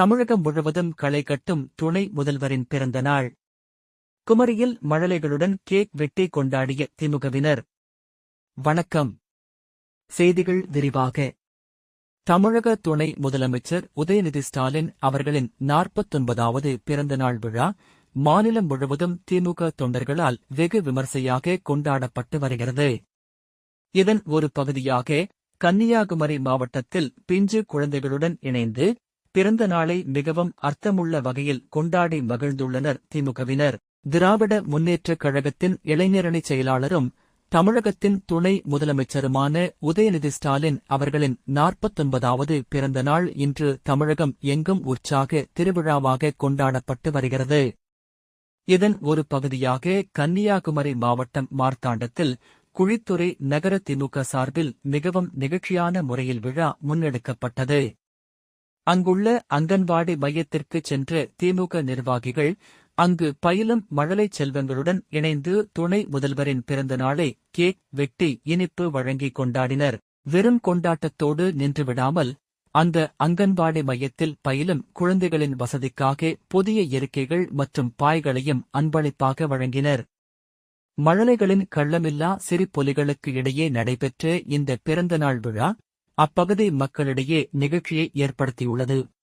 தமிழகம் முழுவதும் களை கட்டும் துணை முதல்வரின் பிறந்த நாள். குமரியில் மழலைகளுடன் கேக் வெட்டி கொண்டாடிய திமுகவினர். வணக்கம். செய்திகள் விரிவாக. தமிழக துணை முதலமைச்சர் உதயநிதி ஸ்டாலின் அவர்களின் நாற்பத்தொன்பதாவது பிறந்தநாள் விழா மாநிலம் முழுவதும் திமுக தொண்டர்களால் வெகு விமர்சையாக கொண்டாடப்பட்டு வருகிறது. இதன் ஒரு பகுதியாக கன்னியாகுமரி மாவட்டத்தில் பிஞ்சு குழந்தைகளுடன் இணைந்து பிறந்த நாளை மிகவும் அர்த்தமுள்ள வகையில் கொண்டாடி மகிழ்ந்துள்ளனர் திமுகவினர். திராவிட முன்னேற்றக் கழகத்தின் இளைஞரணி செயலாளரும் தமிழகத்தின் துணை முதலமைச்சருமான உதயநிதி ஸ்டாலின் அவர்களின் நாற்பத்தொன்பதாவது பிறந்த நாள் இன்று தமிழகம் எங்கும் உற்சாக திருவிழாவாக கொண்டாடப்பட்டு வருகிறது. இதன் ஒரு பகுதியாக கன்னியாகுமரி மாவட்டம் மார்த்தாண்டத்தில் குழித்துறை நகர திமுக சார்பில் மிகவும் நிகழ்ச்சியான முறையில் விழா முன்னெடுக்கப்பட்டது. அங்குள்ள அங்கன்வாடி மையத்திற்கு சென்ற திமுக நிர்வாகிகள் அங்கு பயிலும் மழலை செல்வங்களுடன் இணைந்து துணை முதல்வரின் பிறந்த நாளை கேக் வெட்டி இனிப்பு வழங்கிக் கொண்டாடினர். வெறும் கொண்டாட்டத்தோடு நின்றுவிடாமல் அந்த அங்கன்வாடி மையத்தில் பயிலும் குழந்தைகளின் வசதிக்காக புதிய இருக்கைகள் மற்றும் பாய்களையும் அன்பளிப்பாக வழங்கினர். மழலைகளின் கள்ளமில்லா சிரிப்பொலிகளுக்கு இடையே நடைபெற்ற இந்த பிறந்தநாள் விழா அப்பகுதி மக்களிடையே நிகழ்ச்சியை ஏற்படுத்தியுள்ளது.